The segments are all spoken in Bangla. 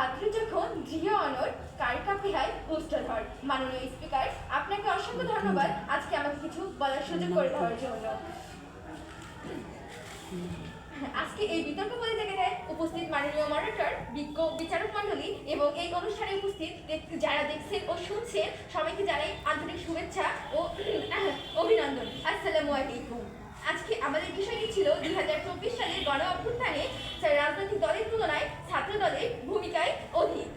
ছাত্র যখন জিও অনর, কার কাপে হয়? পুষ্টধর মাননীয় স্পিকার, আপনাকে অসংখ্য ধন্যবাদ। আজকে আমাকে কিছু বলার সুযোগ করে দেওয়ার জন্য। আজকে এই বিতর্ক প্রতিযোগিতায় উপস্থিত মাননীয় মডারেটর বিজ্ঞ বিচারক মণ্ডলী এবং এই অনুষ্ঠানে উপস্থিত দেখ- যারা দেখছেন ও শুনছেন, সবাইকে জানাই আন্তরিক শুভেচ্ছা ও অভিনন্দন। আসসালামু আলাইকুম। আজকে আমাদের বিষয়টি ছিল দুই হাজার চব্বিশ সালের গণ অভ্যুত্থানে রাজনৈতিক দলের তুলনায় ছাত্র দলের ভূমিকায় অধিক।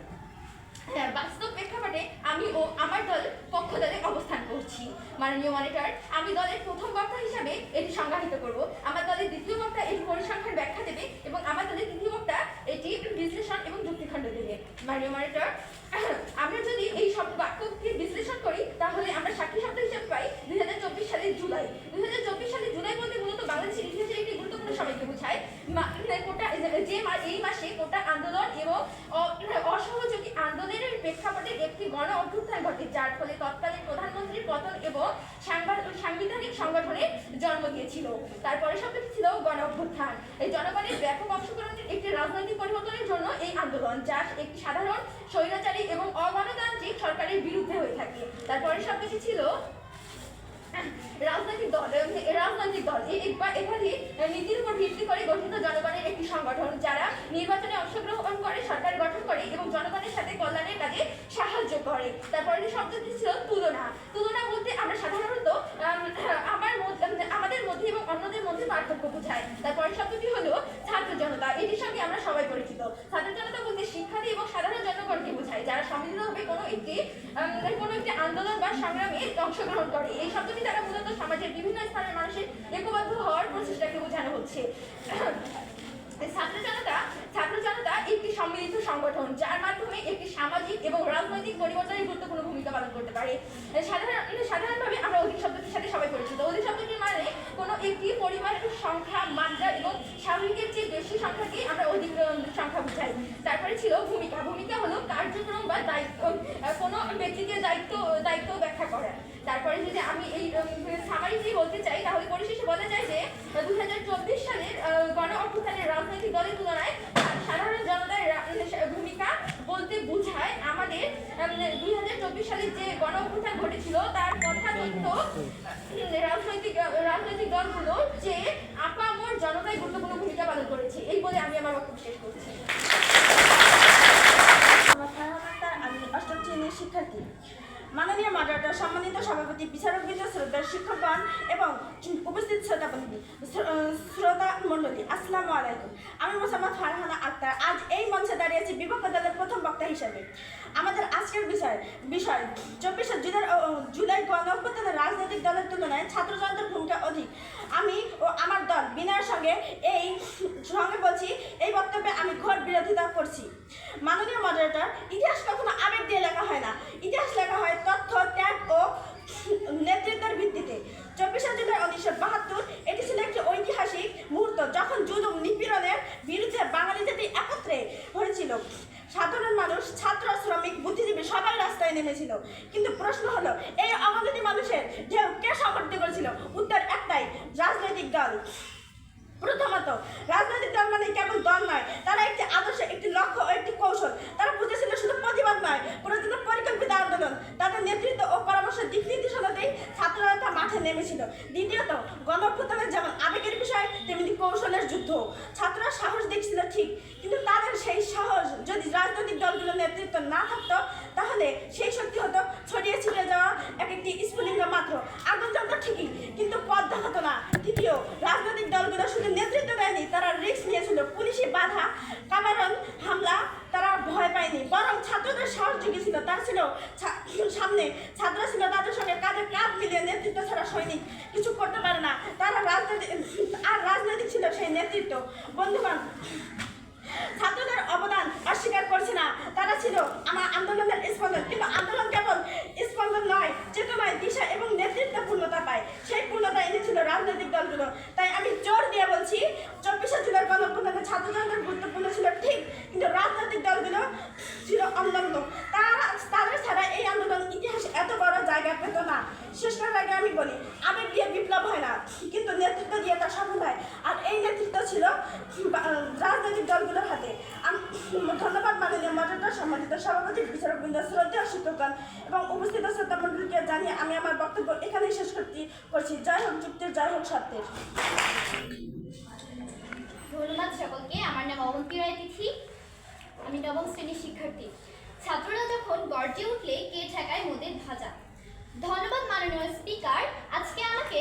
হ্যাঁ, বাস্তব প্রেক্ষাপটে আমি ও আমার দল পক্ষ দলে অবস্থান করছি। মাননীয় মনিটর আমি দলের প্রথম বক্তা হিসাবে এটি সংজ্ঞায়িত করব। আমার দলের দ্বিতীয় বক্তা এটি পরিসংখ্যান ব্যাখ্যা দেবে এবং আমার দলের তৃতীয় বক্তা এটি বিশ্লেষণ এবং যুক্তিখণ্ড দেবে। মাননীয় মনিটর আমরা যদি এই সব বাক্যকে বিশ্লেষণ করি তাহলে আমরা সাক্ষী শব্দ হিসেবে পাই দুই হাজার চব্বিশ সালের জুলাই দুই হাজার চব্বিশ সালের জুলাই বলতে মূলত বাংলাদেশের ইতিহাসের একটি গুরুত্বপূর্ণ সময়কে বোঝায় মা- কোটা যে মা- এই মাসে কোটা আন্দোলন এবং অ- অসহযোগী আন্দোলনের প্রেক্ষাপটে একটি গণ অভ্যুত্থান ঘটে যার ফলে তৎকালীন পতন এবং সাংবা- সাংবিধানিক সংগঠনের জন্ম দিয়েছিল। তারপরে শব্দটি ছিল গণ অভ্যুত্থান এই জনগণের ব্যাপক অংশগ্রহণের একটি রাজনৈতিক পরিবর্তনের জন্য এই আন্দোলন, যা একটি সাধারণ, স্বৈরাচারী এবং অগণতান্ত্রিক সরকারের বিরুদ্ধে হয়ে থাকে। তারপরে শব্দটি ছিল রাজনৈতিক দল রাজনৈতিক দল। এখানে নীতির উপর ভিত্তি করে গঠিত জনগণের একটি সংগঠন, যারা নির্বাচনে অংশগ্রহণ করে, সরকার গঠন করে এবং জনগণের সাথে কল্যাণের কাজে সাহায্য করে। তারপরে শব্দটি ছিল তুলনা। তুলনা বলতে আমরা সাধারণত আমার আমাদের মধ্যে এবং অন্যদের মধ্যে পার্থক্য বোঝায় তারপরে শব্দটি হলো ছাত্র জনতা। এটির সঙ্গে আমরা সবাই পরিচিত ছাত্র জনতা বলতে শিক্ষার্থী এবং সাধারণ জনগণকে বোঝায় যারা সম্মিলিতভাবে কোনো একটি আন্দোলন বা সংগ্রামে অংশগ্রহণ করে। এই শব্দটি দ্বারা মূলত সমাজের বিভিন্ন স্থানের মানুষের ঐক্যবদ্ধ হওয়ার প্রচেষ্টাকে বোঝানো হচ্ছে। ছাত্র জনতা ছাত্র জনতা একটি সম্মিলিত সংগঠন, যার মাধ্যমে একটি সামাজিক এবং রাজনৈতিক পরিবর্তনের গুরুত্বপূর্ণ ভূমিকা পালন করতে পারে। সাধারণ সাধারণভাবে আমরা অধিক শব্দটির সাথে সবাই পরিচিত। অধিক শব্দটির মানে কোনো একটি পরিবারের সংখ্যা, মাত্রা এবং স্বাভাবিকের চেয়ে বেশি সংখ্যাকে আমরা অধিক সংখ্যা বুঝাই। তারপরে ছিল ভূমিকা। ভূমিকা হলো কার্যক্রম বা দায়িত্ব কোনো ব্যক্তিকে দায়িত্ব দায়িত্ব ব্যাখ্যা করা। তারপরে যদি আমি এই সামারি দিয়ে বলতে চাই, তাহলে পরিশেষে বলা যায় যে দু হাজার চব্বিশ সালের গণ অভ্যুত্থানের রাজনৈতিক দলের তুলনায় সাধারণ জনতার ভূমিকা বলতে বোঝায় আমাদের দুই হাজার চব্বিশ সালের যে গণ অভ্যুত্থান ঘটেছিল, তার কথা তথ্য রাজনৈতিক রাজনৈতিক দলগুলো যে আপামর জনতায় গুরুত্বপূর্ণ ভূমিকা পালন করেছে, এই বলে আমি আমার বক্তব্য শেষ করছি আমার ফারহান আক্তার, আমি অষ্টম শ্রেণির শিক্ষার্থী মাননীয় মডারেটর সম্মানিত সভাপতি বিচারকবৃন্দ শ্রদ্ধার শিক্ষকগণ এবং উপস্থিত শ্রোতাবন্ধী শ্রোতা মণ্ডলী, আসসালামু আলাইকুম। আমি মোসাম্মদ ফারহানা আক্তার। আজ এই মঞ্চে দাঁড়িয়েছি বিপক্ষ দলের প্রথম বক্তা হিসেবে। আমাদের আজকের বিষয় বিষয় চব্বিশে জুলাই জুলাই গণ রাজনৈতিক দলের তুলনায় ছাত্র জনতার ভূমিকা অধিক। আমি ও আমার দল বিনয়ের সঙ্গে এই সঙ্গে বলছি, এই বক্তব্যে আমি ঘোর বিরোধিতা করছি। মাননীয় মডারেটর ইতিহাস কখনো আবেগ দিয়ে লেখা হয় না। ইতিহাস লেখা হয় তথ্য, ত্যাগ ও নেতৃত্বের ভিত্তিতে চব্বিশে জুলাই উনিশশো বাহাত্তর এটি ছিল একটি ঐতিহাসিক মুহূর্ত যখন জুলুম নিপীড়নের বিরুদ্ধে বাঙালি জাতি একত্রে হয়েছিল। সাধারণ মানুষ, ছাত্র, শ্রমিক, বুদ্ধিজীবী সবাই রাস্তায় নেমেছিল। কিন্তু প্রশ্ন হলো, এই অগণিত মানুষের ঢেউ কে সংগঠিত করেছিল? উত্তর একটাই, রাজনৈতিক দল। প্রথমত রাজনৈতিক দল মানে কেবল দল নয়, তারা একটি আদর্শ, একটি লক্ষ্য ও একটি কৌশল। তারা বুঝেছিল শুধু প্রতিবাদ নয় প্রতিদিন পরিকল্পিত আন্দোলন। তাদের নেতৃত্ব ও পরামর্শ দিক নির্দেশনাতেই ছাত্ররা মাঠে নেমেছিল। দ্বিতীয়ত, গণঅভ্যুত্থানের যেমন আবেগের বিষয়, তেমনি কৌশলের যুদ্ধ ছাত্ররা সাহস দেখছিল ঠিক কিন্তু তাদের সেই সাহস যদি রাজনৈতিক দলগুলোর নেতৃত্ব না থাকতো, তাহলে সেই শক্তি হতো ছড়িয়ে ছিটে যাওয়া এক একটি স্ফুলিঙ্গ মাত্র। আগুন জ্বলতো ঠিকই, কিন্তু পদ্মা হতো না। তৃতীয় রাজনৈতিক দলগুলো শুধু নেতৃত্ব দেয়নি, তারা রিস্ক নিয়েছিল। পুলিশি বাধা কামারণ হামলা তারা ভয় পায়নি। বরং ছাত্রদের সাহস জুগিয়েছিল। তার ছিল সামনে ছাত্র ছিল তাদের সঙ্গে কাঁধে কাঁধ মিলিয়ে নেতৃত্ব ছাড়া সৈনিক কিছু করতে পারে না। তারা রাজনৈতিক, আর রাজনৈতিক ছিল সেই নেতৃত্ব। বন্ধুগণ ছাত্রদের অবদান অস্বীকার করছি না। তারা ছিল আমার আন্দোলনের স্পন্দন। কিন্তু আন্দোলন কেবল স্পন্দন নয়, চেতনায়, দিশা এবং নেতৃত্ব পূর্ণতা পায়। সেই পূর্ণতা এনেছিল রাজনৈতিক দলগুলো। তাই আমি জোর দিয়ে বলছি, চব্বিশে জুলাই গণঅভ্যুত্থানে ছাত্র জনতার গুরুত্বপূর্ণ ছিল ঠিক, কিন্তু রাজনৈতিক দলগুলো ছিল অন্যান্য তারা, তাদের ছাড়া এই আন্দোলন ইতিহাসে এত বড় জায়গা পেত না। শেষ করার আগে আমি বলি আবেগ দিয়ে বিপ্লব হয় না, কিন্তু নেতৃত্ব দিয়ে তা সফল হয়। আর এই নেতৃত্ব ছিল, বা- ধন্যবাদ মাননীয় মর্যাদা সম্মানিত সভাপতি, বিচারকবৃন্দ শ্রদ্ধা শিক্ষকগণ, এবং উপস্থিত শ্রোতা মন্ডলীকে জানিয়ে আমি আমার বক্তব্য এখানেই শেষ করতে, করছি। জয় হোক যুক্তির, জয় হোক সত্যের। ধন্যবাদ সকলকে। আমার নাম অবন্তী রায় তিথি আমি নবম শ্রেণির শিক্ষার্থী। ছাত্ররা যখন গর্জে উঠলে, কে ঠেকায় মোদের ভাজা ধন্যবাদ মাননীয় স্পিকার, আজকে আমাকে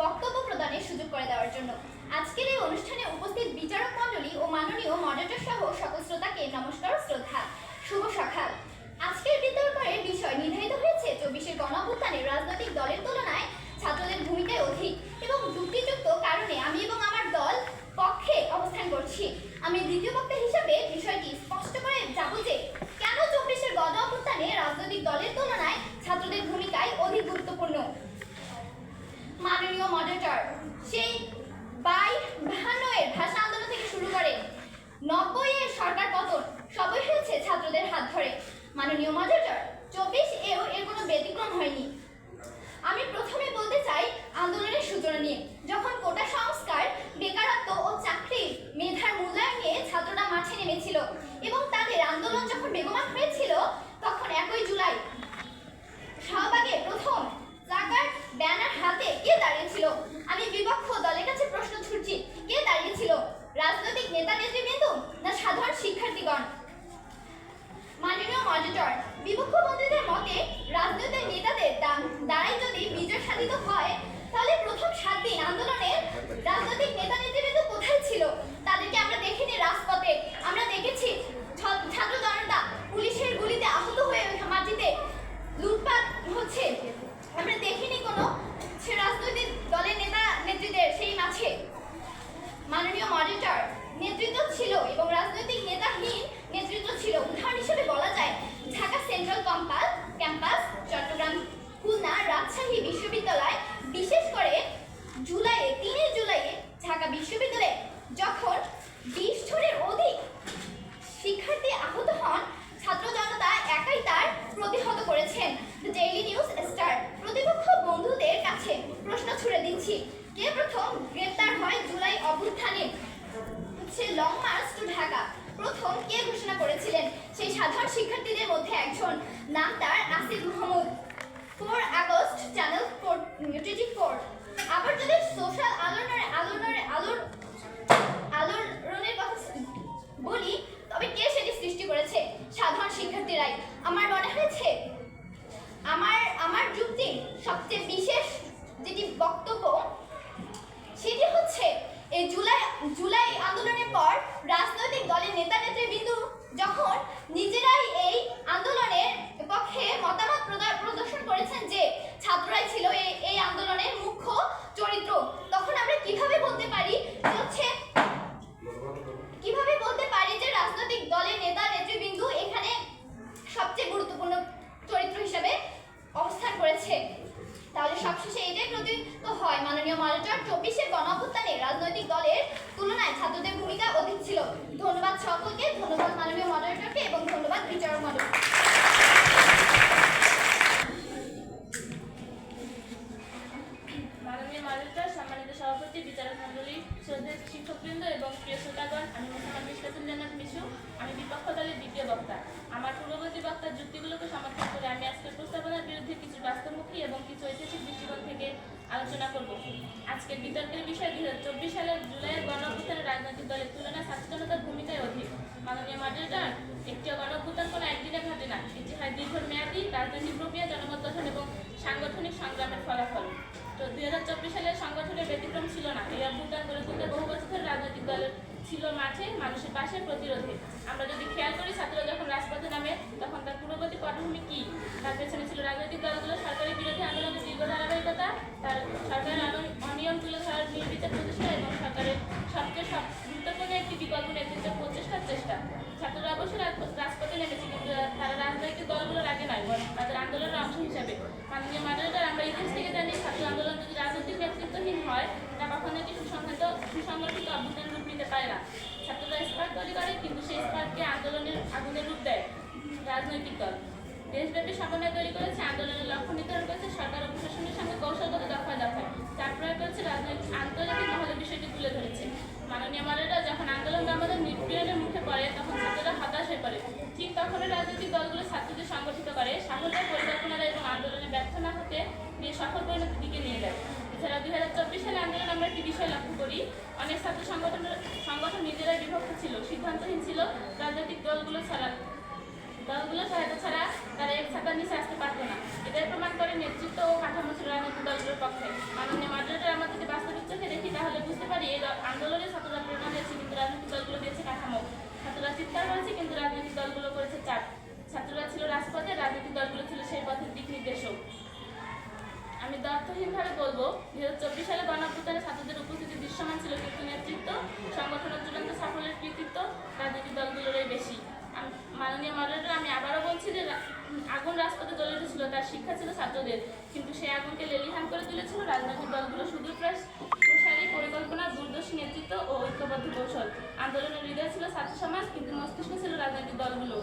বক্তব্য প্রদানের সুযোগ করে দেওয়ার জন্য। আজকের এই অনুষ্ঠানে উপস্থিত বিচারক মণ্ডলী ও মাননীয় মডারেটর সহ সকল শ্রোতাকে নমস্কার শ্রদ্ধা। শুভ সকাল। আজকের বিতর্কের বিষয় নির্ধারিত হয়েছে চব্বিশের গণঅভ্যুত্থানে রাজনৈতিক দলের তুলনায় ছাত্রদের ভূমিকায় অধিক এবং যুক্তিযুক্ত কারণে আমি এবং আমার দল পক্ষে অবস্থান করছি। আমি দ্বিতীয় বক্তা হিসাবে বিষয়টি স্পষ্ট করে যাব যে, কেন চব্বিশের গণ অভ্যুত্থানে রাজনৈতিক দলের তুলনায় ছাত্রদের ভূমিকায় অধিক গুরুত্বপূর্ণ। মাননীয় মডারেটর সেই বাই ভানোয়ের ভাষা আন্দোলন থেকে শুরু করে নব্বই এর সরকার পতন, সবই হয়েছে ছাত্রদের হাত ধরে। মাননীয় মডারেটর চব্বিশ এও এর কোনো ব্যতিক্রম হয়নি আমি প্রথমে বলতে চাই আন্দোলনের সূচনা নিয়ে যখন কোটা সংস্কার বেকারত্ব ও চাকরির মেধার মূল্যায়ন নিয়ে ছাত্ররা মাঠে নেমেছিল এবং তাদের আন্দোলন যখন বেগমান হয়েছিল তখন একই জুলাই শাহবাগে প্রথম জাকার ব্যানার হাতে কে দাঁড়িয়েছিল আমি বিপক্ষ দলের কাছে প্রশ্ন ছুটছি কে দাঁড়িয়েছিল রাজনৈতিক নেতা নেতৃবৃন্দ না সাধারণ শিক্ষার্থীগণ মাননীয় মডারেটর বিপক্ষপন্থীদের মতে রাজনৈতিক নেতাদের দা- দ্বারাই যদি বিজয় সাধিত হয় তাহলে প্রথম সাত দিন আন্দোলনের রাজনৈতিক নেতা নেতৃবৃন্দ কোথায় ছিল তাদেরকে আমরা দেখিনি রাজপথে আমরা দেখেছি ছ- ছাত্র জনতা পুলিশের গুলিতে আহত হয়ে মাটিতে লুটপাট হচ্ছে আমরা রাজনৈতিক দলের নেতা নেত্রীদের সেই মাঝে মাননীয় মডারেটর নেতৃত্ব ছিল এবং রাজনৈতিক নেতাহীন ছিল। উদাহরণ বলা যায় বিশ্ববিদ্যালয়, বিশেষ করে জুলাইয়ে, তিনের জুলাইয়ে ঢাকা বিশ্ববিদ্যালয়ে যখন বিশ জনের অধিক শিক্ষার্থী আহত হন, ছাত্র জনতা একাই তার প্রতিহত করেছেন। ডেইলি নিউজ স্টার প্রতিপক্ষ বন্ধুদের কাছে প্রশ্ন ছুড়ে দিচ্ছি। কে প্রথম গ্রেপ্তার হয় জুলাই অভ্যুত্থানে? হচ্ছে লং মার্চ টু ঢাকা। প্রথম কে ঘোষণা করেছিলেন? সেই সাধারণ শিক্ষার্থীদের মধ্যে একজন। নাম তার Asif Mahmud. Four August channel four twenty four আবার যদি সোশ্যাল আলোড়নের আলোড়নের আলোর আলোড়নের কথা বলি তবে কে সেটি সৃষ্টি করেছে সাধারণ শিক্ষার্থীরাই আমার মনে হয়েছে আমার আমার যুক্তি সবচেয়ে বিশেষ যেটি বক্তব্য সেটি হচ্ছে এই জুলাই জুলাই আন্দোলনের পর রাজনৈতিক দলের নেতা নেতৃবৃন্দ যখন নিজেরাই এই আন্দোলনের পক্ষে মতামত প্রদা- প্রদর্শন করেছেন যে ছাত্ররাই ছিল এই এই আন্দোলনের মুখ্য চরিত্র তখন আমরা কীভাবে বলতে পারি যে হচ্ছে কীভাবে বলতে পারি যে রাজনৈতিক দলের নেতা নেতৃবৃন্দ এখানে সবচেয়ে গুরুত্বপূর্ণ চরিত্র হিসেবে অবস্থান করেছে তাহলে সবশেষে এটাই প্রতীত হয় মাননীয় মডারেটর চব্বিশের গণঅভ্যুত্থানে রাজনৈতিক দলের তুলনায় ছাত্রদের ভূমিকা অধিক ছিল ধন্যবাদ সকলকে ধন্যবাদ মাননীয় মডারেটরকে এবং ধন্যবাদ বিচারক মডেল মাননীয় মডারেটর সম্মানিত সভাপতি বিচারক মণ্ডলী শ্রদ্ধেয় শিক্ষকবৃন্দ এবং প্রিয় শ্রোতাগণ আমি মোহাম্মদ মিশকাতুল জান্নাত মিশু আমি বিপক্ষ দলের দ্বিতীয় বক্তা আমার পূর্ববর্তী বক্তার যুক্তিগুলোকে সমর্থন করে আমি আজকের প্রস্তাবনার বিরুদ্ধে কিছু বাস্তবমুখী এবং কিছু ঐতিহাসিক দৃষ্টিকোণ থেকে আলোচনা করব। আজকের বিতর্কের বিষয় দুই হাজার চব্বিশ সালের জুলাইয়ের গণঅভ্যুত্থানে রাজনৈতিক দলের তুলনায় জনতার ভূমিকায় অধিক। মাননীয় মডারেটর, একটি গণঅভ্যুত্থান কোনো একদিনে ঘটে না। এটি হয় দীর্ঘমেয়াদী রাজনৈতিক প্রক্রিয়া জনমত গঠন এবং সাংগঠনিক সংগ্রামের ফলাফল। তো দুই হাজার চব্বিশ সালের সংগঠনের ব্যতিক্রম ছিল না। এই অভ্যুত্থান গড়ে তুলতে বহু বছর ধরে রাজনৈতিক দলের ছিল মাঠে মানুষের পাশে প্রতিরোধে। আমরা যদি খেয়াল করি, ছাত্ররা যখন রাজপথে নামে, তখন তার পূর্ববর্তী পটভূমি কি? তার পেছনে ছিল রাজনৈতিক দলগুলো, সরকারি বিরোধী আন্দোলনের দীর্ঘ ধারাবাহিকতা, তার সরকারের অনিয়ম তুলে ধরার নির্বিচার প্রচেষ্টা এবং সরকারের সবচেয়ে সব গুরুত্বপূর্ণ একটি বিকল্প নেতৃত্বের প্রচেষ্টার চেষ্টা। ছাত্ররা অবশ্যই রাজ- রাজপথে নেমেছে, কিন্তু তারা রাজনৈতিক দলগুলোর আগে নয় তাদের আন্দোলনের অংশ হিসাবে। মাননীয় মডারেটর আমরা ইতিহাস থেকে জানি, ছাত্র আন্দোলন যদি রাজনৈতিক নেতৃত্বহীন হয়, তা কখনো একটি সুসংহত সুসংগঠিত অভ্যুত্থান পারে না। ছাত্ররা স্পার্ক তৈরি করে, কিন্তু সেই স্মার্টকে আন্দোলনের আগুনের রূপ দেয় রাজনৈতিক দল। দেশব্যাপী সমন্বয় তৈরি করেছে, আন্দোলনের লক্ষ্য নির্ধারণ করেছে সরকার ও প্রশাসনের সঙ্গে কৌশলগত দফায় দফায়। চাপ প্রয়োগ করেছে রাজনৈতিক, আন্তর্জাতিক মহলে বিষয়টি তুলে ধরেছে। মাননীয় মালেরা যখন আন্দোলন আমাদের নিপীড়নের মুখে পড়ে, তখন ছাত্ররা হতাশ হয়ে পড়ে। ঠিক তখনই রাজনৈতিক দলগুলো ছাত্রদের সংগঠিত করে সাফল্য পরিকল্পনা এবং আন্দোলনে ব্যর্থ না হতে নিয়ে সফল পরিণতির দিকে নিয়ে যায়। দুই হাজার চব্বিশ সালে আন্দোলন আমরা একটি বিষয় লক্ষ্য করি। অনেক ছাত্র সংগঠন সংগঠন নিজেরাই বিভক্ত ছিল। সিদ্ধান্তহীন ছিল রাজনৈতিক দলগুলো ছাড়া। দলগুলো সহায়তা ছাড়া তারা এক ছাতার নিচে আসতে পারতো না। এটাই প্রমাণ করে নেতৃত্ব ও কাঠামো ছিল রাজনৈতিক দলগুলোর পক্ষে। মাননীয় মাদ্রাসার আমরা যদি বাস্তবিক চোখে দেখি তাহলে বুঝতে পারি এই আন্দোলনে ছাত্ররা প্রেরণা দিয়েছে কিন্তু রাজনৈতিক দলগুলো দিয়েছে কাঠামো। ছাত্ররা চিৎকার করেছে কিন্তু রাজনৈতিক দলগুলো করেছে চাপ। ছাত্ররা ছিল রাজপথে, রাজনৈতিক দলগুলো ছিল সেই পথের দিক নির্দেশক। আমি দর্থহীনভাবে বলব দুই হাজার চব্বিশ সালে গণঅভ্যুত্থানে ছাত্রদের উপস্থিতি দৃশ্যমান ছিল কিন্তু নেতৃত্ব সংগঠনের চূড়ান্ত সাফল্যের কৃতিত্ব রাজনৈতিক দলগুলোরই বেশি। মাননীয় মডারেটর, আমি আবারও বলছি যে আগুন রাজপথে জ্বলে উঠেছিল, তার শিক্ষা ছিল ছাত্রদের। কিন্তু সেই আগুনকে লেলিহান করে তুলেছিল রাজনৈতিক দলগুলো প্রায় প্রসারী পরিকল্পনা দূরদর্শী নেতৃত্ব ও ঐক্যবদ্ধ কৌশল। আন্দোলনের হৃদয় ছিল ছাত্র সমাজ, কিন্তু মস্তিষ্ক ছিল রাজনৈতিক দলগুলো।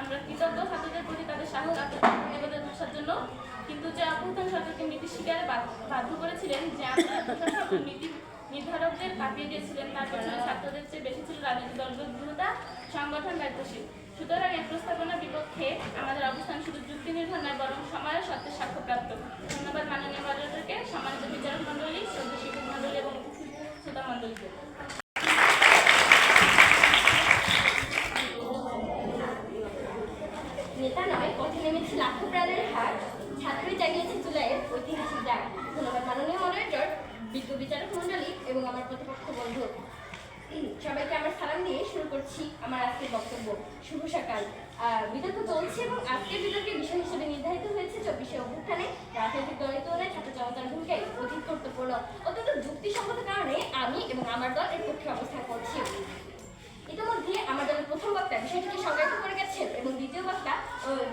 আমরা কৃতজ্ঞ ছাত্রদের প্রতি তাদের সাহস আত্মনিবেদন ভাষার জন্য কিন্তু যে অভ্যুত্থান সরকারকে নীতি শিকারে বাধ্য- করেছিলেন, যে প্রশাসন নীতি নির্ধারকদের কাঁপিয়ে দিয়েছিলেন, তার পেছনে ছাত্রদের চেয়ে বেশি ছিল রাজনৈতিক দলগুলোর দৃঢ়তা সংগঠন দায়িত্বশীল। সুতরাং এই প্রস্তাবনার বিপক্ষে আমাদের অবস্থান শুধু যুক্তি নির্ভর নয়, বরং সময়ের সত্যের সাক্ষ্যপ্রাপ্ত। ধন্যবাদ মাননীয় মডারেটরকে, সম্মানিত বিচারক মণ্ডলী, শ্রদ্ধা শিক্ষক মণ্ডলী এবং শ্রোতা মণ্ডলীকে নেতা নয় পথে নেমেছে লাখো প্রাণের হাট ছাত্রী জাগিয়েছে জুলাইয়ের ঐতিহাসিক ডাক ধন্যবাদ মাননীয় মডারেটর বিজ্ঞ বিচারক মণ্ডলী এবং আমার প্রতিপক্ষ বন্ধু উম, সবাইকে আমার সালাম দিয়ে শুরু করছি আমার আজকের বক্তব্য শুভ সকাল আহ, বিতর্ক এবং আজকের বিতর্কের বিষয় হিসেবে নির্ধারিত হয়েছে চব্বিশে অভ্যুত্থানে রাজনৈতিক দলের তুলনায় ছাত্র জনতার ভূমিকায় অধিক গুরুত্বপূর্ণ অত্যন্ত যুক্তিসঙ্গত কারণে আমি এবং আমার দল এর পক্ষে অবস্থান করছি। ইতিমধ্যে আমার দলের প্রথম বক্তা বিষয়টিকে সংজ্ঞায়িত করে গেছেন এবং দ্বিতীয় বক্তা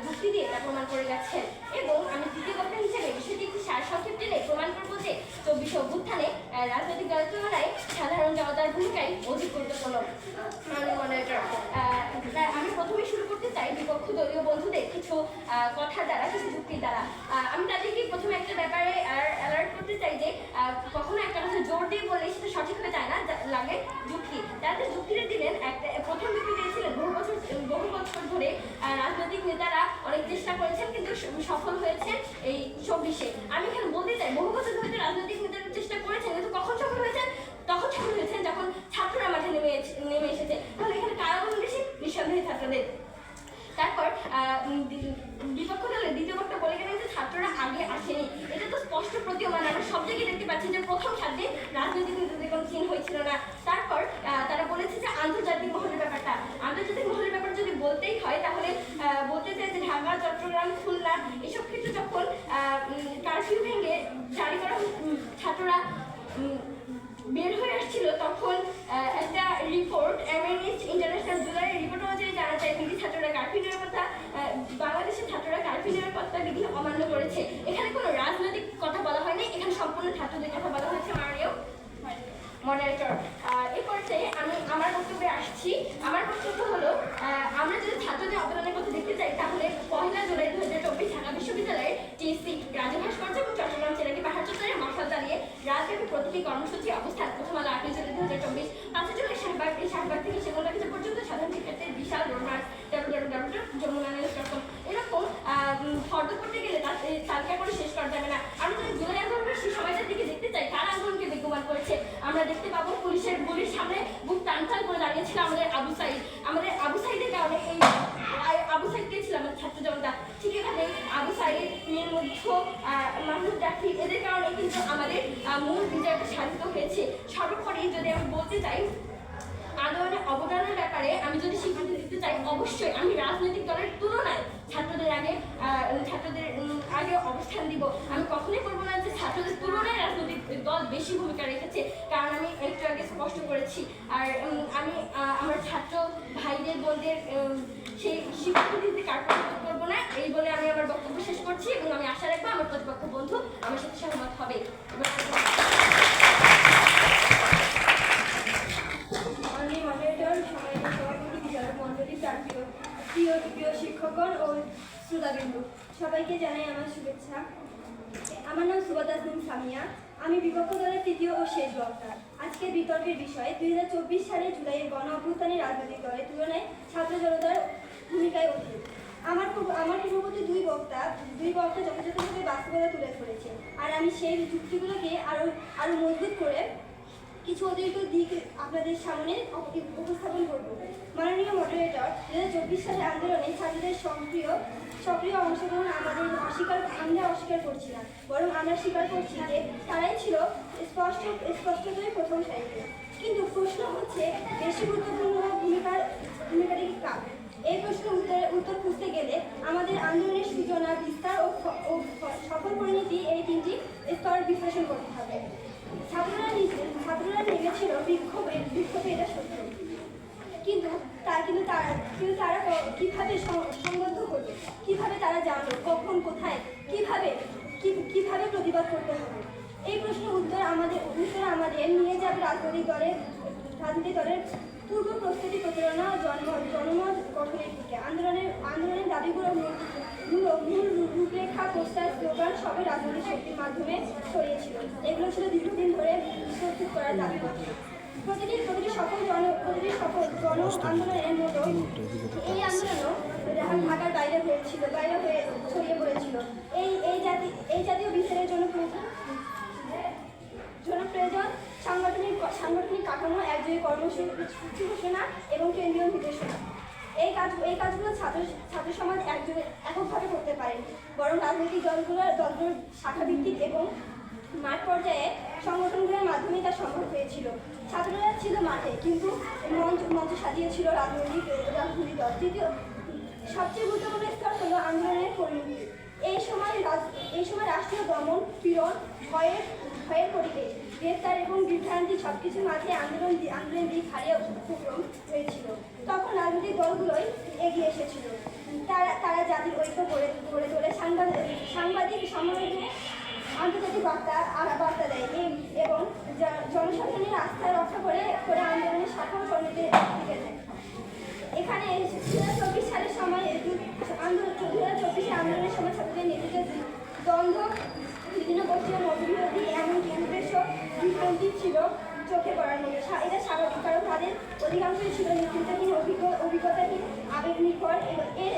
যুক্তি দিয়ে তা প্রমাণ করে গেছেন। এবং আমি তৃতীয় বক্তা হিসেবে বিষয়টি একটি সার সংক্ষেপ টেনে প্রমাণ করব যে চব্বিশে অভ্যুত্থানে রাজনৈতিক দলের তুলনায় সাধারণ জনতার ভূমিকায় অধিক গুরুত্বপূর্ণ। আহ, আমি প্রথমে শুরু করতে চাই বিপক্ষ দলীয় বন্ধুদের কিছু কথা দ্বারা, কিছু যুক্তির দ্বারা। আমি তাদেরকে প্রথমে একটা ব্যাপারে অ্যালার্ট করতে চাই যে কখনো একটা কথা জোর দিয়ে বললে সেটা সঠিক হয়ে যায় না লাগে যুক্তি। তাদের যুক্তিটা দিলেন একটা প্রথম যুক্তি দিয়েছিলেন বহু বছর বহু বছর ধরে রাজনৈতিক নেতারা অনেক চেষ্টা করেছেন, কিন্তু সফল হয়েছে এই চব্বিশে। আমি এখানে বলতে চাই, বহু বছর ধরে রাজনৈতিক নেতারা চেষ্টা করেছেন, কিন্তু কখন সফল হয়েছেন তখন সফল হয়েছেন যখন ছাত্ররা মাঠে নেমে নেমে এসেছে। তাহলে এখানে কারা বলুন বেশি নিঃসন্দেহে ছাত্রদের। তারপর বিপক্ষ দলের দ্বিতীয় বক্তা বলে গেলেন যে ছাত্ররা আগে আসেনি। এটা তো স্পষ্ট প্রতীয়মান। আমরা সব জায়গায় দেখতে পাচ্ছি যে প্রথম সাথে রাজনৈতিক নেতাদের কোনো চিহ্ন হয়েছিল না। তারপর তারা বলেছে যে আন্তর্জাতিক মহলের ব্যাপারটা। আন্তর্জাতিক মহলের ব্যাপার যদি বলতেই হয়, তাহলে বলতে চাই যে ঢাকা, চট্টগ্রাম, খুলনা, এসব ক্ষেত্রে যখন কারফিউ ভেঙে জারি করা ছাত্ররা বের হয়ে আসছিল, তখন একটা রিপোর্ট অ্যামেনিস্ট ইন্টারন্যাশনাল জুলাইয়ের রিপোর্ট অনুযায়ী জানা যায় বিধি ছাত্ররা কার্ফিউ নিরাপত্তা বাংলাদেশের ছাত্ররা কার্ফিউ নিরাপত্তা বিধি অমান্য করেছে। এখানে কোনো রাজনৈতিক কথা বলা হয়নি এখানে সম্পূর্ণ ছাত্রদের কথা বলা হয়েছে, মাননীয় মডারেটর এই পর্যায়ে আমি আমার বক্তব্যে আসছি। আমার বক্তব্য হলো আমরা যদি ছাত্রদের অবদানের কথা দেখতে চাই, তাহলে পহেলা জুলাই দু হাজার চব্বিশ ঢাকা বিশ্ববিদ্যালয়ের টিএসসি রাজু ভাস্কর্য এবং চট্টগ্রাম জেলাকে পাহাড় চত্বরে মশাল দাঁড়িয়ে রাজব্যাপী প্রতিটি কর্মসূচি অবস্থান। প্রথম আলো আটই জুলাই দু হাজার চব্বিশ। পাঁচই জুলাই শাহবাগ এই শাহবাগ থেকে সেগুনবাগিচা পর্যন্ত সাধারণ শিক্ষার্থীর বিশাল road march W W W Jamuna news dot com এরকম আহ, উম, ফর্দ করতে গেলে তার এই তালিকা করে শেষ করা যাবে না আমরা যদি জুলাই আন্দোলনের সেই সময়টার দিকে দেখতে চাই কার আন্দোলনকে বিজ্ঞমান করেছে আমরা দেখতে পাবো পুলিশের গুলির সামনে বুক টান টান করে দাঁড়িয়েছিল আমাদের আবু সাইদ আমাদের আবু সাইদের কারণে এই আ- আবু সাইদ কে ছিল আমাদের ছাত্র জনতা ঠিক এখানে আবু সাইদ মেয়ের মধ্য আহ, মাহমুদ জাফরি এদের কারণে কিন্তু আমাদের আহ, মূল বিজয়টা সাধিত হয়েছে সর্বোপরি যদি আমি বলতে চাই আন্দোলনের অবদানের ব্যাপারে আমি যদি স্বীকৃতি দিতে চাই, অবশ্যই আমি রাজনৈতিক দলের তুলনায় ছাত্রদের আগে ছাত্রদের আগে অবস্থান দিব। আমি কখনোই বলব না যে ছাত্রদের তুলনায় রাজনৈতিক দল বেশি ভূমিকা রেখেছে, কারণ আমি একটু আগে স্পষ্ট করেছি। আর আমি আমার ছাত্র ভাইদের, বোনদের সেই স্বীকৃতি দিতে কার্যকর করব না, এই বলে আমি আমার বক্তব্য শেষ করছি এবং আমি আশা রাখব আমার প্রতিপক্ষ বন্ধু আমার সাথে সহমত হবে এবার মাননীয় মডারেটর সম্মানিত সভাপতি বিচারক মণ্ডলী তার প্রিয় প্রিয় প্রিয় শিক্ষকগণ ও শ্রোতাবিন্দু সবাইকে জানাই আমার শুভেচ্ছা। আমার নাম সুবাদ আসমিন সামিয়া। আমি বিপক্ষ দলের তৃতীয় ও শেষ বক্তা আজকের বিতর্কের বিষয় দুই হাজার চব্বিশ সালে জুলাইয়ের গণ অভ্যুত্থানের রাজনৈতিক দলের তুলনায় ছাত্র জনতার ভূমিকায় অধিক আমার আমার পূর্ববর্তী দুই বক্তা দুই বক্তা যথাযথভাবে বাস্তবতা তুলে ধরেছে। আর আমি সেই যুক্তিগুলোকে আরও আরও মজবুত করে কিছু অতিরিক্ত দিক আপনাদের সামনে উপস্থাপন করব। মাননীয় মডারেটর দু হাজার চব্বিশ সালে আন্দোলনে ছাত্রদের সক্রিয় সক্রিয় অংশগ্রহণ আমাদের অস্বীকার আমরা অস্বীকার করছি না বরং আমরা স্বীকার করছি যে তারাই ছিল স্পষ্ট স্পষ্টতই প্রথম সারিতে। কিন্তু প্রশ্ন হচ্ছে, বেশি গুরুত্বপূর্ণ ভূমিকার ভূমিকাটি কার? এই প্রশ্নের উত্তরে উত্তর খুঁজতে গেলে আমাদের আন্দোলনের সূচনা, বিস্তার ও সফল পরিণতি এই তিনটি স্তর বিশ্লেষণ করতে হবে। এটা সত্য। কিন্তু তারা কিন্তু তারা ক- সংবদ্ধ করবে? কীভাবে তারা জানলো কখন, কোথায়? কীভাবে কীভাবে প্রতিবাদ করতে হবে? এই প্রশ্নের উত্তর আমাদের উত্তর আমাদের নিয়ে যাবে রাজনৈতিক দলের রাজনৈতিক দলের পূর্ব প্রস্তুতি প্রচারণা ও জন্ম জনমত গঠনের দিকে। আন্দোলনের আন্দোলনের দাবিগুলো মূল রূপরেখা পোস্টার, স্লোগান সবই রাজনৈতিক শক্তির মাধ্যমে ছড়িয়েছিল। এগুলো ছিল দীর্ঘদিন ধরে প্রস্তুত করার দাবিপত্র প্রতিটি প্রতিটি সফল জন, প্রতিটি সফল জন আন্দোলনের মতো এই আন্দোলনও ঢাকা- ঢাকার বাইরে হয়েছিল, বাইরে হয়ে ছড়িয়ে পড়েছিল। এই এই জাতি, এই জাতীয় বিচারের জন্য প্রয়োজন জন্য প্রয়োজন সাংগঠনিক সাংগঠনিক কাঠামো একযোগে কর্মসূচি ঘোষণা এবং কেন্দ্রীয় নির্দেশনা। এই কাজ, এই কাজগুলো ছাত্র ছাত্র সমাজ একযোগে এককভাবে রাজনৈতিক দলগুলোর দলগুলোর শাখাভিত্তিক এবং মাঠ পর্যায়ে সংগঠনগুলোর মাধ্যমে তা সম্ভব হয়েছিল। ছাত্ররা ছিল মাঠে, কিন্তু মঞ্চ মঞ্চ সাজিয়েছিল রাজনৈতিক রাজনৈতিক দল তৃতীয় সবচেয়ে গুরুত্বপূর্ণ স্তর হল আন্দোলনের পরিণতি এই সময় এই সময় রাষ্ট্রীয় দমন পীড়ন, ভয়ের ভয়ের পরিবেশ গ্রেফতার এবং বিভ্রান্তি সব কিছুর মাঝে আন্দোলন আন্দোলনের দিক হারিয়ে উপক্রম হয়েছিল। তখন রাজনৈতিক দলগুলোই এগিয়ে এসেছিল। তারা তারা জাতির ঐক্য গড়ে গড়ে তোলে। সাংবাদিক সাংবাদিক সম্মেলনে আন্তর্জাতিক বার্তা বার্তা দেয় এবং জনসাধারণের আস্থা রক্ষা করে করে আন্দোলনের সফল পরিণতি দিকে এখানে দু হাজার চব্বিশ সালের সময় আন্দোলন দু হাজার চব্বিশে আন্দোলনের সময় ছাত্রদের নেতৃত্বে দ্বন্দ্ব, বিভিন্ন গোষ্ঠীর মতবিরোধী এমনকি উদ্দেশ্য বিভ্রান্তি ছিল চোখে পড়ার মতো এটা স্বাভাবিক, কারণ তাদের অধিকাংশই ছিল নেতৃত্বহীন, অভিজ্ঞ, অভিজ্ঞতাহীন আবেগ নির্ভর এবং এর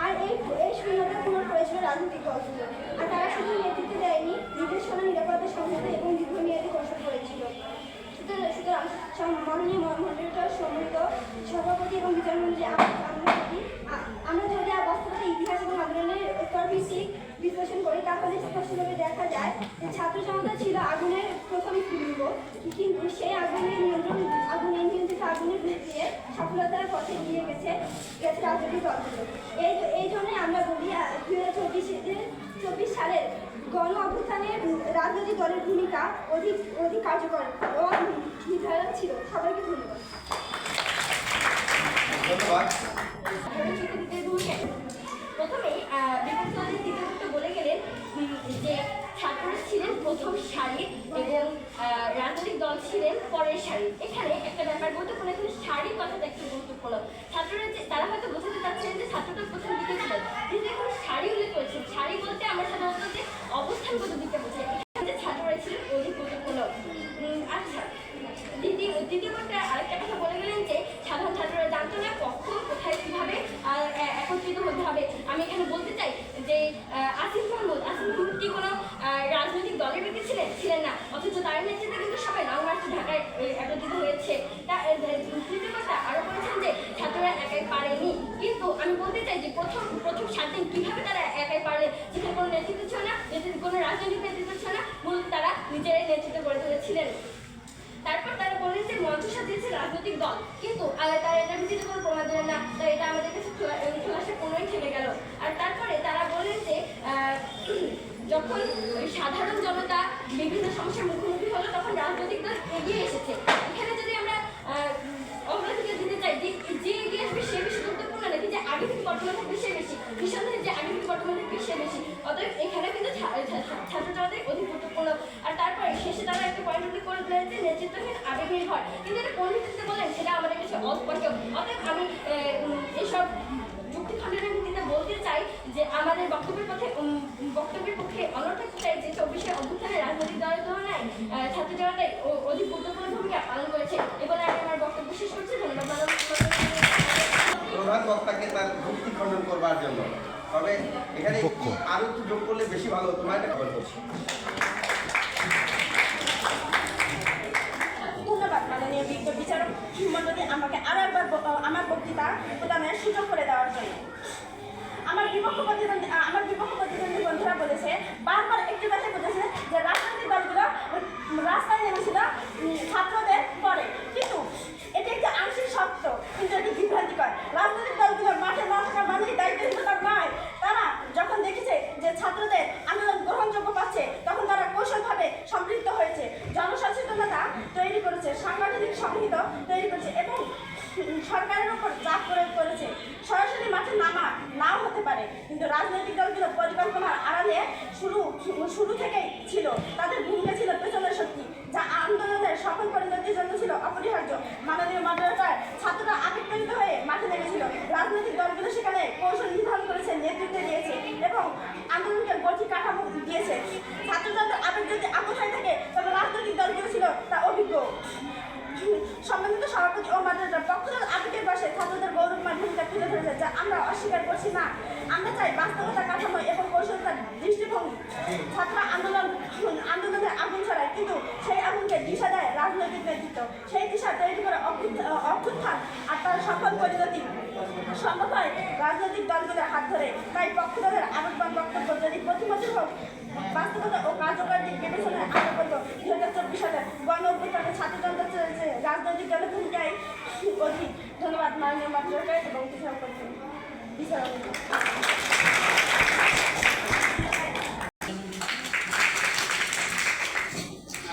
আর এই এই শূন্যতা পূরণ করেছিল রাজনৈতিক দলগুলো। আর তারা শুধু নেতৃত্ব দেয়নি নিজের সোনা নিরাপত্তা সংহত এবং দীর্ঘমেয়াদী কৌশল করেছিল। সুতরাং সুতরাং মাননীয় মন্ডলীটার সম্মিলিত সভাপতি এবং বিচারমন্ত্রী আম- আমরা যদি আমরা যদি বাস্তবতা ইতিহাস এবং আন্দোলনের স্তরভিত্তিক বিশ্লেষণ করি তাহলে স্পষ্টভাবে দেখা যায় যে ছাত্র জনতা ছিল আগুনের প্রথম স্ফুলিঙ্গ কিন্তু সেই আগুনের নিয়ন্ত্রণ আগুনের নিয়ন্ত্রিত আগুনের দিয়ে সফলতার পথে গিয়ে গেছে গেছে রাজনৈতিক দলগুলো। এই এই জন্যই আমরা বলি দুই হাজার চব্বিশে চব্বিশ সালের গণ অভ্যুত্থানের রাজনৈতিক দলের ভূমিকা অধিক অধিক কার্যকর ও নির্ধারণ ছিল। সবাইকে ধন্যবাদ। ধন্যবাদ। প্রথমেই প্রথম সারি এবং রাজনৈতিক দল ছিলেন পরের সারি এখানে একটা ব্যাপার গুরুত্বপূর্ণ, এখানে সারি কথাটা একটু গুরুত্বপূর্ণ। ছাত্ররা যে, তারা হয়তো বোঝাতে চাচ্ছেন যে ছাত্রটা প্রথম দিকে ছিলেন। কিন্তু এখানে সারি উল্লেখ করেছেন। সারি বলতে আমরা সাধারণত যে অবস্থানগত দিকটা বোঝাই। এখানে যে ছাত্ররা ছিলেন অধিক গুরুত্বপূর্ণ। আচ্ছা দ্বিতীয় দ্বিতীয় কথা আরেকটা কথা বলে গেলেন যে, সাধারণ ছাত্ররা জানতো না কখন, কোথায়, কীভাবে একত্রিত হতে হবে। আমি এখানে বলতে চাই যে আসিফ মাহমুদ আসিফ মাহমুদ কি কোনো রাজনৈতিক দলের ব্যক্তি ছিলেন ছিলেন না। অথচ তার নেতৃত্বে কিন্তু সবাই লং মার্চে ঢাকায় একত্রিত হয়েছে। তা কথা আরও বলেছেন যে ছাত্ররা একাই পারেনি। কিন্তু আমি বলতে চাই যে প্রথম প্রথম সাত দিন কীভাবে তারা একাই পারলে? যেখানে কোনো নেতৃত্ব ছিল না, নেতৃত্ব, কোনো রাজনৈতিক নেতৃত্ব ছিল না, মূলত তারা নিজেরাই নেতৃত্ব গড়ে তুলেছিলেন। তারপর তারা বললেন যে মঞ্চ সাজিয়েছে রাজনৈতিক দল। কিন্তু তারা এটা ভিত্তিতে কোনো প্রমাণ দিলেন না। তাই এটা আমাদের কাছে খোলাসা কোনোই থেকে গেল। আর তারপরে তারা বললেন যে যখন সাধারণ জনতা বিভিন্ন সমস্যার মুখোমুখি হলো, তখন রাজনৈতিক দল এগিয়ে এসেছে। এখানে যদি আমরা অগ্রাধিকার দিতে চাই, যে যে এগিয়ে আসবে সে বেশি গুরুত্বপূর্ণ নাকি? যে আগে থেকে বর্তমান থাকবে সে বেশি। নিঃসন্দেহে যে আগে থেকে বর্তমান থাকবে সে বেশি। অতএব এখানে কিন্তু ছাত্র জনতাই অধিক গুরুত্বপূর্ণ আর তারপরে শেষে তারা একটা পয়েন্ট উল্লেখ করে দিলেন যে নেতৃত্বহীন আবেগ নির্ভর কিন্তু এটা কোন ভিত্তিতে বলেন? সেটা আমাদের কাছে অস্পষ্ট। অতএব আমি আহ, উম, এসব যুক্তি খণ্ডনের ভিত্তিতে বলতে চাই যে আমাদের বক্তব্যের পথে উম, বক্তব্যের পক্ষে অনর্থক চাই যে চব্বিশে অভ্যুত্থানে রাজনৈতিক দলের তুলনায় ছাত্র জনতাই অধিক গুরুত্বপূর্ণ ভূমিকা পালন করেছে। এবার আমি আমার বক্তব্য শেষ করছি। ধন্যবাদ প্রধান বক্তাকে তার যুক্তি খণ্ডন করবার জন্য। তবে এখানে। আরও একটু যোগ করলে বেশি ভালো হতো। না এটা খবর করছি ধন্যবাদ মাননীয় বিজ্ঞ বিচারক মণ্ডলী আমাকে আরও একবার আমার বক্তৃতা প্রদানের সুযোগ করে দেওয়ার জন্য। আমার বিপক্ষ প্রতিদ্বন্দ্বী বলেছে বারবার একটি কথা বলেছে যে রাজনৈতিক দলগুলো উম, রাস্তায় নেমেছিল উম, ছাত্রদের পরে কিন্তু এটি একটি আংশিক সত্য কিন্তু এটি বিভ্রান্তিকর রাজনৈতিক দলগুলো মাঠে না থাকা মানেই দায়িত্বহীনতা নয় তারা যখন দেখেছে যে ছাত্রদের আন্দোলন গ্রহণযোগ্য পাচ্ছে তখন তারা কৌশলভাবে সম্পৃক্ত হয়েছে জনসচেতনতা তৈরি করেছে সাংগঠনিক সংহিত তৈরি করেছে এবং সরকারের উপর চাপ প্রয়োগ করেছে সরাসরি মাঠে নামা নাও হতে পারে কিন্তু রাজনৈতিক দলগুলো পরিকল্পনার আড়ালে শুরু শুরু থেকেই ছিল তাদের ভূমিকা ছিল পেছনের শক্তি যা আন্দোলনের সফল পরিণতির জন্য ছিল অপরিহার্য মাননীয় মডারেটর ছাত্ররা আবেগপ্রেরিত হয়ে মাঠে নেমেছিল রাজনৈতিক দলগুলো সেখানে কৌশল নির্ধারণ করেছে নেতৃত্ব দিয়েছে এবং আন্দোলনকে গতি কাঠামো দিয়েছে ছাত্রদের আবেগ যদি আবহাওয়ায় থাকে তবে রাজনৈতিক দলগুলো ছিল তা অভিজ্ঞ সম্মানিত সভাপতি ও মাদ্রাসার পক্ষদল আবেগের পাশে ছাত্রদের গৌরবময় ভূমিকা তুলে ধরেছে যা আমরা অস্বীকার করছি না আমরা চাই বাস্তবতা কাঠামো এবং কৌশলতার দৃষ্টিভঙ্গি, ছাত্র আন্দোলন, আন্দোলনের আগুন ছড়ায়। কিন্তু সেই আগুনকে দিশা দেয় রাজনৈতিক নেতৃত্ব। সেই দিশা তৈরি করে অভ্যুত্থ- অভ্যুত্থান আর তার সফল পরিণতি সম্ভব হয় রাজনৈতিক দলগুলোর হাত ধরে। তাই পক্ষদলের আবেগবান বক্তব্য যদি প্রতিমতি হোক, বাস্তবতা ও কার্যকর দিক বিবেচনায় আশা করব। দুই হাজার চব্বিশ সালে গণ অভ্যুত্থানে ছাত্রযন্ত্র চলেছে। রাজনৈতিক দলের ভূমিকায় অধিক ধন্যবাদ। মাননীয় মাত্রাকে এবং বিচারক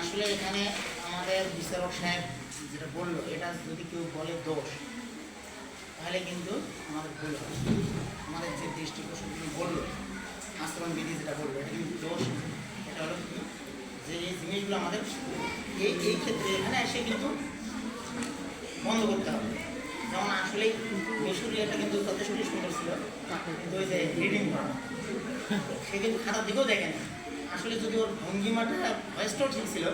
আসলে এখানে আমাদের বিচারক সাহেব যেটা বলল, এটা যদি কেউ বলে দোষ, তাহলে কিন্তু আমাদের ভুল হবে। আমাদের যে দৃষ্টিকোষগুলো বলল আচরণ বিধি যেটা বলল, এটা কিন্তু দোষ এটা হলো যে এই জিনিসগুলো আমাদের এই এই ক্ষেত্রে এখানে এসে কিন্তু বন্ধ করতে হবে। যেমন আসলে মিশরীয়টা কিন্তু যথেষ্টই সুন্দর ছিল। কিন্তু ওই যে রিডিং করা। সে কিন্তু খাতার দিকেও দেখে না। আসলে যদি ওর ভঙ্গিমাটা ভয়েসটাও ঠিক ছিল,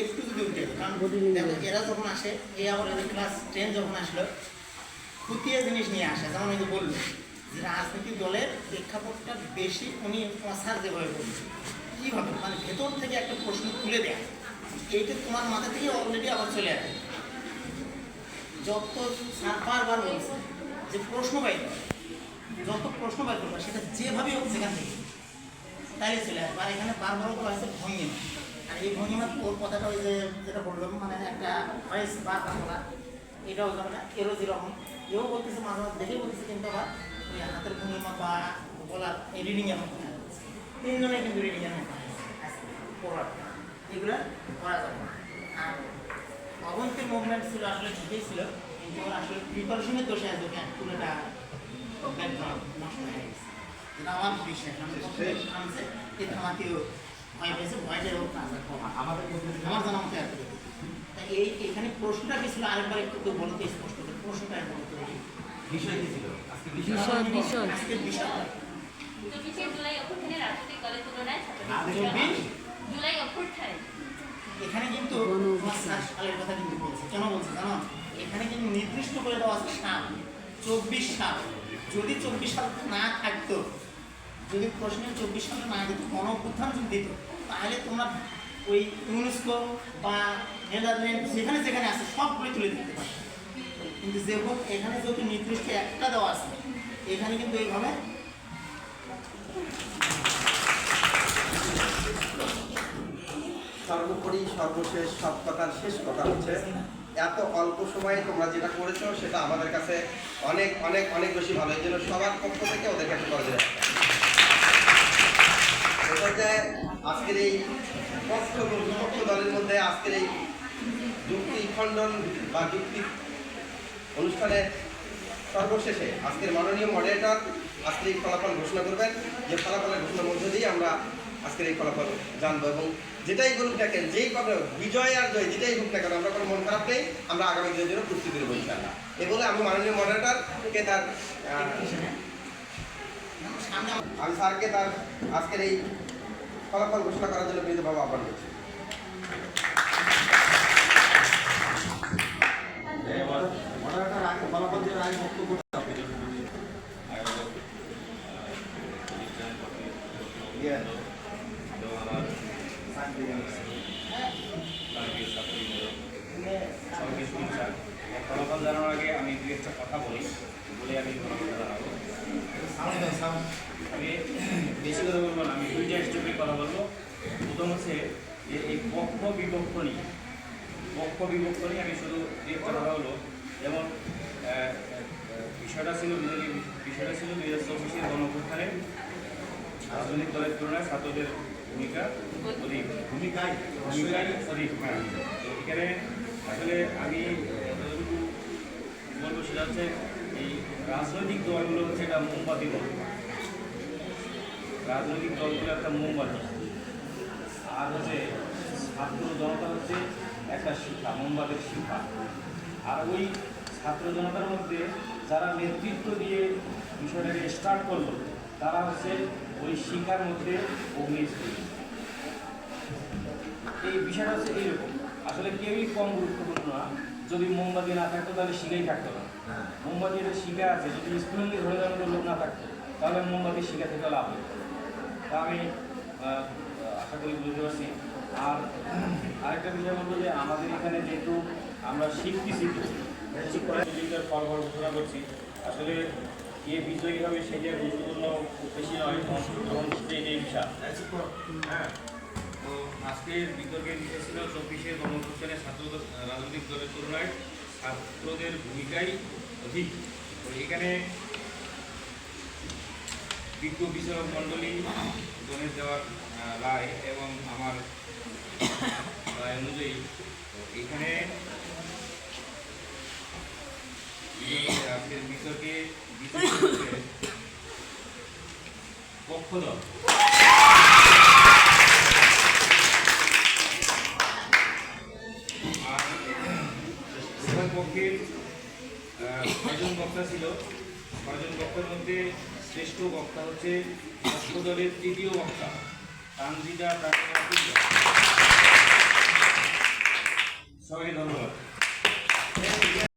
একটু যদি উঠে কারণ দেখো, এরা যখন আসে এই আবার ক্লাস টেন যখন আসলো, খুঁটিয়ে জিনিস নিয়ে আসে। যেমন ওই যে বলল, যে রাজনৈতিক দলের প্রেক্ষাপটটা বেশি উনি প্রসার যেভাবে বলছে কীভাবে? মানে ভেতর থেকে একটা প্রশ্ন তুলে দেয়। এইটা তোমার মাথা থেকে অলরেডি আবার চলে আসে। যত স্যার বারবার বলছে যে প্রশ্ন বাইর যত প্রশ্ন বাইর করবে, সেটা যেভাবে হোক সেখান থেকে। তাই চলে আসবে। আর এখানে বারবার বলা হয়েছে ভঙ্গিমা। আর এই ভঙ্গিমা ওর কথাটা ওই যে যেটা বললাম মানে একটা ভয়েস বারবার বলা, এটাও না এরও যেরকম এও বলতেছে মাঝে দেখেই বলতেছে কিন্তু আবার ওই হাতের ভঙ্গিমা বা বলার এই রিডিংয়ের মতো তিনজনে কিন্তু রিডিংয়ের মতো পড়ার। এগুলো করা যাবে। আর মুভমেন্ট ছিল আসলে ঠিকই ছিল। কিন্তু আসলে প্রিপারেশনের দোষে আছে ওকে পুরোটা নষ্ট হয়ে গেছে। যেটা আমার বিশ্বাস আনছে কিন্তু আমাকেও ভয় পেয়েছে ভয়টা হোক না আমাদের আমার জানা মতো এত এই এখানে প্রশ্নটা কি ছিল? আরেকবার একটু তো বলতে স্পষ্ট করে প্রশ্নটা একবার বিষয় কি ছিল? আজকে বিষয়? আজকের বিষয়। জুলাই অভ্যুত্থানে রাজনৈতিক দলের তুলনায় জুলাই অভ্যুত্থানে। এখানে কিন্তু সালের কথা কিন্তু বলছে। কেন বলছে জানো? এখানে কিন্তু নির্দিষ্ট করে দেওয়া আছে সাল চব্বিশ সাল। যদি চব্বিশ সাল না থাকতো যদি প্রশ্নে চব্বিশ সালে না দিত গণ অভ্যুত্থান যদি দিত তাহলে তোমরা ওই ইউনেস্কো বা নেদারল্যান্ড যেখানে যেখানে আছে সবগুলো তুলে দিতে পারতো। কিন্তু যে হোক এখানে যেহেতু নির্দিষ্ট একটা দেওয়া আছে এখানে কিন্তু এইভাবে সর্বোপরি সর্বশেষ সব কথার শেষ কথা হচ্ছে, এত অল্প সময়ে তোমরা যেটা করেছ সেটা আমাদের কাছে অনেক অনেক অনেক বেশি ভালো। এই জন্য সবার পক্ষ থেকে ওদের কাছে করে আজকের এই পক্ষ বিপক্ষ দলের মধ্যে আজকের এই যুক্তি খণ্ডন বা যুক্তি অনুষ্ঠানে সর্বশেষে আজকের মাননীয় মডারেটর আজকের এই ফলাফল ঘোষণা করবেন। যে ফলাফলের ঘোষণার মধ্য দিয়ে আমরা আজকের এই ফলাফল জানব এবং যেটাই বলুক না কেন, যেই পাবে বিজয় আর জয় যেটাই হোক না কেন, আমরা কোনো মন খারাপ নেই, আমরা আগামী দিনের জন্য প্রস্তুতি দেবো ইনশাল্লাহ এ বলে আমি মাননীয় মডারেটারকে তার আমি স্যারকে তার আজকের এই ফলাফল ঘোষণা করার জন্য বিনীতভাবে আহ্বান করছি মডারেটর আগে ফলাফল দিয়ে আগে বক্তব্য ইয়ে তো আমার চাকরি সবাইকে শুভেচ্ছা ফলাফল জানানোর আগে আমি দু একটা কথা বলি বলে আমি ফলাফল জানাব আমি বেশি কথা বলব না আমি দুইটা স্টেপের কথা বলব প্রথম হচ্ছে যে এই পক্ষ বিপক্ষ নিয়ে পক্ষ বিপক্ষ নিয়ে আমি শুধু দু একটা কথা হলো যেমন আহ, আহ, বিষয়টা ছিল বিজেপি বিষয়টা ছিল দুই হাজার চব্বিশের গণঅভ্যুত্থানে রাজনৈতিক দলের তুলনায় ছাত্রদের ভূমিকা অধিক ভূমিকায় ভূমিকায় অধিক হ্যাঁ। তো এখানে আসলে আমি যতটুকু বলব সেটা হচ্ছে এই রাজনৈতিক দলগুলো হচ্ছে একটা মোমবাতি দল রাজনৈতিক দলগুলো একটা মোমবাতি। আর হচ্ছে ছাত্র জনতা হচ্ছে একটা শিক্ষা, মোমবাতির শিক্ষা। আর ওই ছাত্র জনতার মধ্যে যারা নেতৃত্ব দিয়ে বিষয়টাকে স্টার্ট করল, তারা হচ্ছে ওই শিক্ষার মধ্যে অগ্নিস্ত্রী এই বিষয়টা হচ্ছে এইরকম। আসলে কেউই কম গুরুত্বপূর্ণ না। যদি মোমবাতি না থাকতো, তাহলে শিখাই থাকতো না। মোমবাতি এটা শিখা আছে, যদি স্কুলে ধরে দেওয়ার লোক না থাকতো তাহলে মোমবাতি শিখা থেকে লাভ হতো তা আমি আশা করি বুঝতে পারছি। আর আরেকটা বিষয় বলব যে, আমাদের এখানে যেহেতু আমরা শিখতেছি ফল ফল ঘোষণা করছি, আসলে কে বিজয়ী হবে সেটা গুরুত্বপূর্ণ বেশি নয় এই বিষয়। হ্যাঁ তো আজকের বিতর্কের বিষয় ছিল চব্বিশের গণঅভ্যুত্থানে ছাত্র রাজনৈতিক দলের তুলনায় ছাত্রদের ভূমিকাই অধিক। তো এখানে বিজ্ঞ বিচারক মণ্ডলী গণেশ দেওয়ার রায় এবং আমার রায় অনুযায়ী এখানে আজকের বিতর্কে বিতর্কে আহ, ছয়জন বক্তা ছিল। ছয়জন বক্তার মধ্যে শ্রেষ্ঠ বক্তা হচ্ছে দলের তৃতীয় বক্তা তানজিদা প্রাণী সবাইকে ধন্যবাদ।